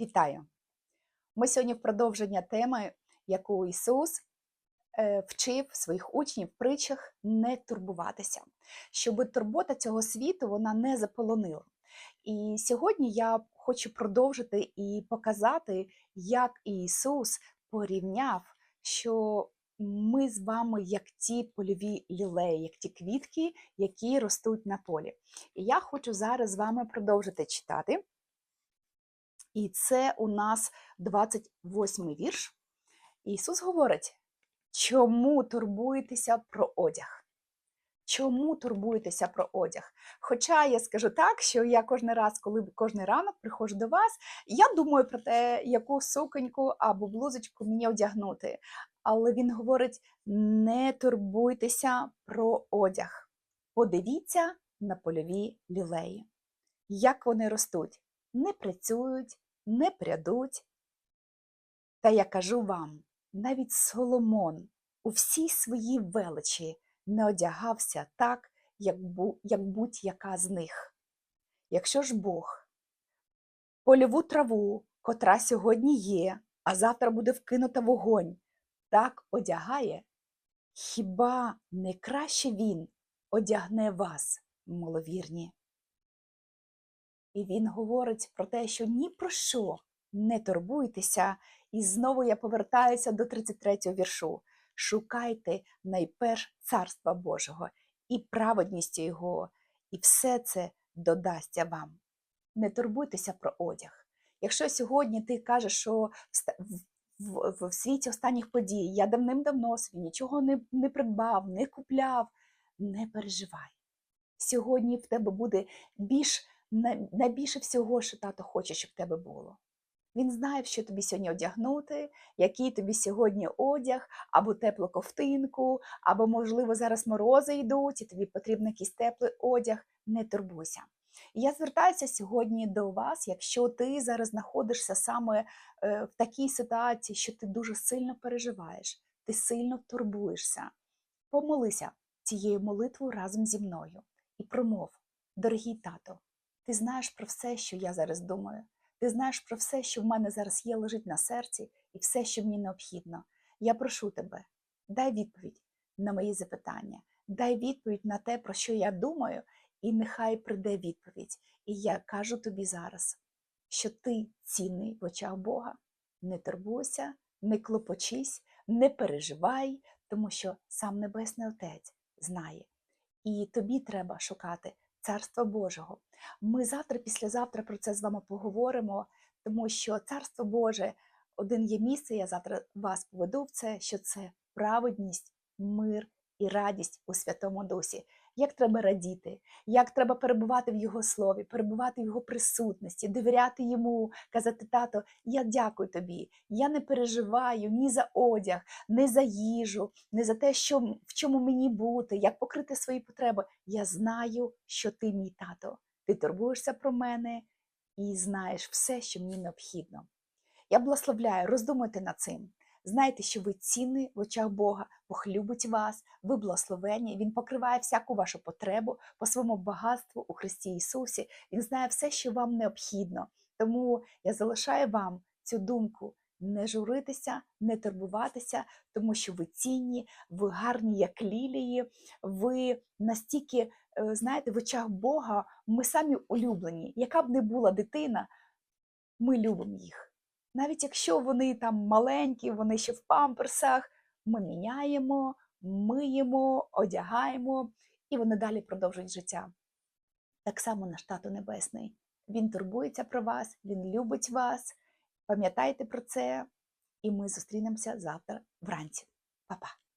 Вітаю! Ми сьогодні в продовження теми, яку Ісус е, вчив своїх учнів в притчах не турбуватися, щоб турбота цього світу вона не заполонила. І сьогодні я хочу продовжити і показати, як Ісус порівняв, що ми з вами як ті польові лілеї, як ті квітки, які ростуть на полі. І я хочу зараз з вами продовжити читати. І це у нас 28 й вірш. Ісус говорить, чому турбуєтеся про одяг? Чому турбуєтеся про одяг? Хоча я скажу так, що я кожен раз, коли кожен ранок приходжу до вас, я думаю про те, яку суконьку або блузочку мені одягнути. Але він говорить: не турбуйтеся про одяг. Подивіться на польові лілеї, як вони ростуть не працюють, не прядуть. Та я кажу вам, навіть Соломон у всій своїй величі не одягався так, як, бу, як будь-яка з них. Якщо ж Бог польову траву, котра сьогодні є, а завтра буде вкинута вогонь, так одягає, хіба не краще він одягне вас, маловірні? І він говорить про те, що ні про що не турбуйтеся. І знову я повертаюся до 33-го віршу. Шукайте найперш Царства Божого і праведністю Його, і все це додасться вам. Не турбуйтеся про одяг. Якщо сьогодні ти кажеш, що в, в, в, в світі останніх подій я давним-давно собі нічого не, не придбав, не купляв, не переживай. Сьогодні в тебе буде більш найбільше всього, що тато хоче, щоб тебе було. Він знає, що тобі сьогодні одягнути, який тобі сьогодні одяг, або теплу ковтинку, або, можливо, зараз морози йдуть, і тобі потрібен якийсь теплий одяг. Не турбуйся. І я звертаюся сьогодні до вас, якщо ти зараз знаходишся саме е, в такій ситуації, що ти дуже сильно переживаєш, ти сильно турбуєшся. Помолися цією молитвою разом зі мною і промов, дорогий тато. Ти знаєш про все, що я зараз думаю. Ти знаєш про все, що в мене зараз є, лежить на серці, і все, що мені необхідно. Я прошу тебе, дай відповідь на мої запитання, дай відповідь на те, про що я думаю, і нехай прийде відповідь. І я кажу тобі зараз, що ти цінний в очах Бога. Не турбуйся, не клопочись, не переживай, тому що сам Небесний Отець знає. І тобі треба шукати Царства Божого. Ми завтра, післязавтра про це з вами поговоримо, тому що Царство Боже один є місце, я завтра вас поведу в це, що це праведність, мир і радість у Святому Дусі. Як треба радіти, як треба перебувати в Його слові, перебувати в Його присутності, довіряти йому, казати, тато, я дякую тобі, я не переживаю ні за одяг, ні за їжу, ні за те, що, в чому мені бути, як покрити свої потреби. Я знаю, що ти мій тато. Ти турбуєшся про мене і знаєш все, що мені необхідно. Я благословляю, роздумуйте над цим. Знайте, що ви цінні в очах Бога, Бог любить вас, ви благословені, Він покриває всяку вашу потребу по своєму багатству у Христі Ісусі. Він знає все, що вам необхідно. Тому я залишаю вам цю думку. Не журитися, не турбуватися, тому що ви цінні, ви гарні, як лілії, ви настільки, знаєте, в очах Бога ми самі улюблені. Яка б не була дитина, ми любимо їх. Навіть якщо вони там маленькі, вони ще в памперсах, ми міняємо, миємо, одягаємо, і вони далі продовжують життя. Так само наш Тато Небесний. Він турбується про вас, він любить вас. Пам'ятайте про це, і ми зустрінемося завтра вранці. Па-па!